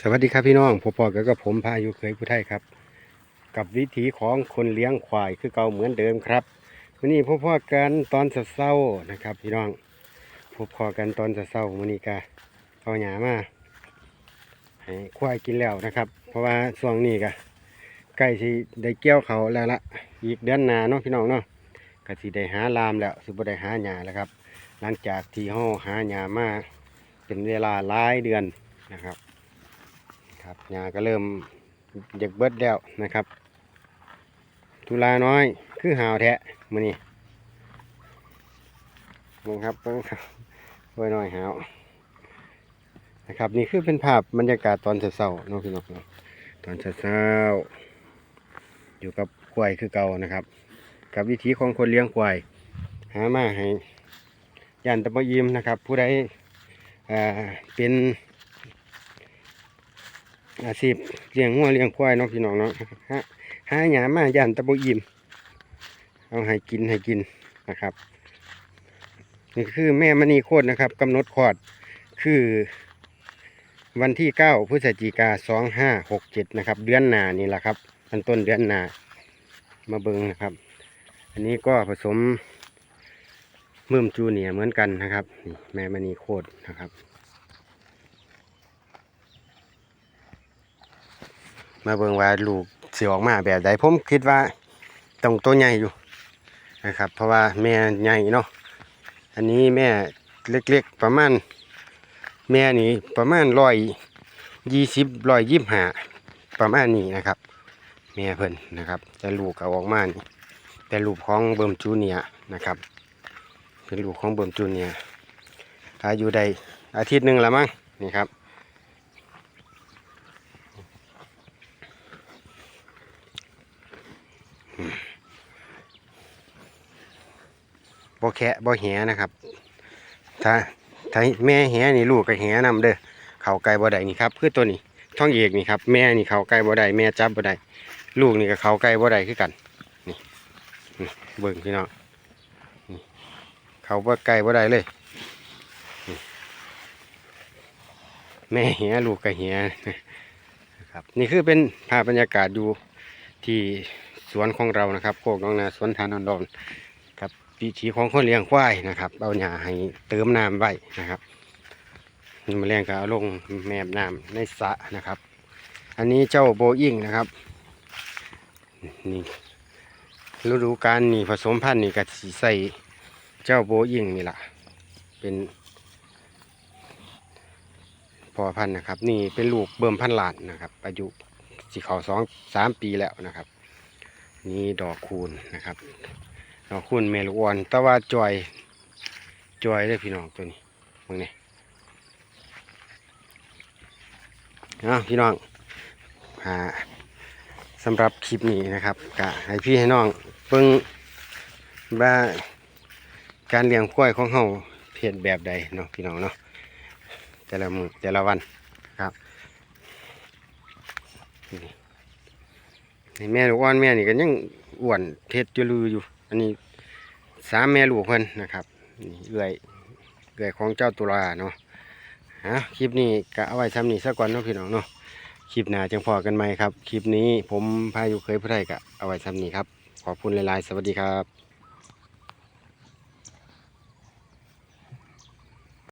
สวัสดีครับพี่น้องพบปอกับผมพายุเคยผู้ไทยครับ กับวิถีของคนเลี้ยงควายคือเก่าเหมือนเดิมครับวันนี้พบพ่อกันตอนเช้านะครับ พี่น้องพบพอกันตอนเช้าวันนี้กะเอาหยามาให้ควายกินแล้วนะครับ เพราะว่าช่วงนี้กะใกล้สิได้เกี่ยวเขาแล้วละอีกเดือนหน้าเนาะพี่น้องเนาะก็สิได้หาลามแล้วสิบ่ได้หาหญ้าแล้วครับ หลังจากที่เฮาหาหญ้ามาเป็นเวลาหลายเดือนนะครับ ครับหญ้าก็เริ่มเด็กเบิดแล้วนะครับทุลาน้อย คือหาวแทะมือนี้มึงครับเบิ่งครับไว้น้อยหาวนะครับ นี่คือเป็นภาพบรรยากาศตอนเช้าๆเนาะพี่น้องเนาะตอนเช้าๆอยู่กับควายคือเก่านะครับ กับวิถีของคนเลี้ยงควายหามาให้ยันตะบยิมนะครับ ผู้ใดอ่าเป็น อาชีพเลี้ยงงัวเลี้ยงควายเนาะพี่น้องเนาะหาหาหยามาย่านตะบุอิ่มเอาให้กินให้กินนะครับ นี่คือแม่มณีโคตรนะครับกำหนดคลอดคือ วันที่เก้าพฤศจิกาสองห้าหกเจ็ดนะครับ เดือนหนานี่แหละครับอันต้นเดือนหนามาเบิงนะครับ อันนี้ก็ผสมมืมจูเนียเหมือนกันนะครับ แม่มณีโคตรนะครับ มาเบิ่งว่าลูกสิออกมาแบบใดผมคิดว่าต้องตัวใหญ่อยู่นะครับ เพราะว่าแม่ใหญ่เนาะอันนี้แม่เล็กๆประมาณ แม่นี่ประมาณร้อยยี่สิบร้อยยี่สิบห้าประมาณนี้นะครับ แม่เพิ่นนะครับ แต่ลูกเอาออกมานี่แต่ลูกของเบิ่มจูเนียนะครับ เป็นลูกของเบิ่มจูเนียอายุได้อาทิตย์หนึ่งแล้วมั้งนี่ครับ บ่แคะบ่แหนะครับ ถ้าถ้าแม่แหนี่ลูกก็แหนำเด้อเขาไก่บ่ได้นี่ครับคือตัวนี้ท้องเอกนี่ครับแม่นี่เขาไก่บ่ได้แม่จับบ่ได้ลูกนี่ก็เขาไก่บ่ได้คือกันนี่เบิ่งพี่น้องนี่เขาบ่ไก่บ่ได้เลยแม่แหลูกก็แหนะครับนี่คือเป็นภาพบรรยากาศอยู่ที่สวนของเรานะครับโคกน้องนาสวนทานอนดอน วิถีของคนเลี้ยงควายนะครับเอาหญ้าให้เติมน้ำไว้นะครับนี่มาเลี้ยงก็เอาลงแมบน้ำในสระนะครับ อันนี้เจ้าโบอิงนะครับนี่ฤดูกาลนี่ผสมพันธุ์นี่ก็สีใส่เจ้าโบอิงนี่แหละเป็นพอพันธุ์นะครับ นี่เป็นลูกเบิ่มพันธุ์หลานนะครับ อายุสีเขาสองสามปีแล้วนะครับ นี่ดอกคูณนะครับ ดอกคุณเมลกวนต่ว่าจอยจอยเลยพี่น้องตัวนี้มึงนี่เอาพี่น้องอ่าสำหรับคลิปนี้นะครับกะให้พี่ให้น้องเพิ่งว่าการเลี้ยงควยของเฮาเพียนแบบใดเนาะพี่น้องเนาะแต่ละมือแต่ละวันครับนี่แม่ลูกอ่อนแม่นี่ก็ยังอ้วนเท็ดจะลืออยู่ อันนี้สามแม่ลูกเพิ่นนะครับนี่เอื่อยเอื่อยของเจ้าตุลาเนาะฮะคลิปนี้กะเอาไว้ทำนี่สักก่อนเนาะพี่น้องเนาะคลิปหน้าจังพอกันไหมครับ คลิปนี้ผมพายุเคยพูดไทยกะเอาไว้ทำนี่ครับ ขอบคุณหลายๆ สวัสดีครับ